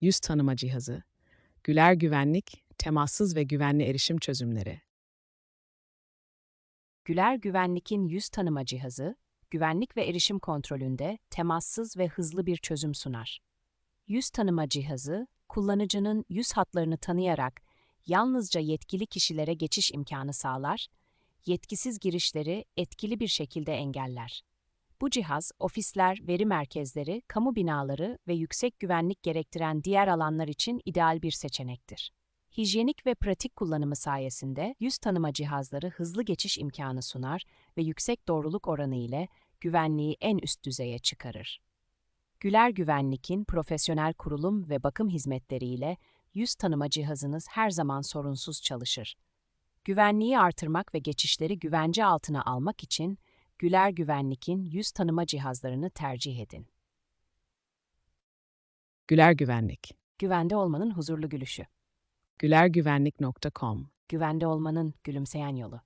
yüz tanıma cihazı, Güler Güvenlik, temassız ve güvenli erişim çözümleri. Güler Güvenlik'in yüz tanıma cihazı, güvenlik ve erişim kontrolünde temassız ve hızlı bir çözüm sunar. Yüz tanıma cihazı, kullanıcının yüz hatlarını tanıyarak yalnızca yetkili kişilere geçiş imkanı sağlar, yetkisiz girişleri etkili bir şekilde engeller. Bu cihaz, ofisler, veri merkezleri, kamu binaları ve yüksek güvenlik gerektiren diğer alanlar için ideal bir seçenektir. Hijyenik ve pratik kullanımı sayesinde yüz tanıma cihazları hızlı geçiş imkanı sunar ve yüksek doğruluk oranı ile güvenliği en üst düzeye çıkarır. Güler Güvenlik'in profesyonel kurulum ve bakım hizmetleriyle yüz tanıma cihazınız her zaman sorunsuz çalışır. Güvenliği artırmak ve geçişleri güvence altına almak için Güler Güvenlik'in yüz tanıma cihazlarını tercih edin. Güler Güvenlik. Güvende olmanın huzurlu gülüşü. gülergüvenlik.com Güvende olmanın gülümseyen yolu.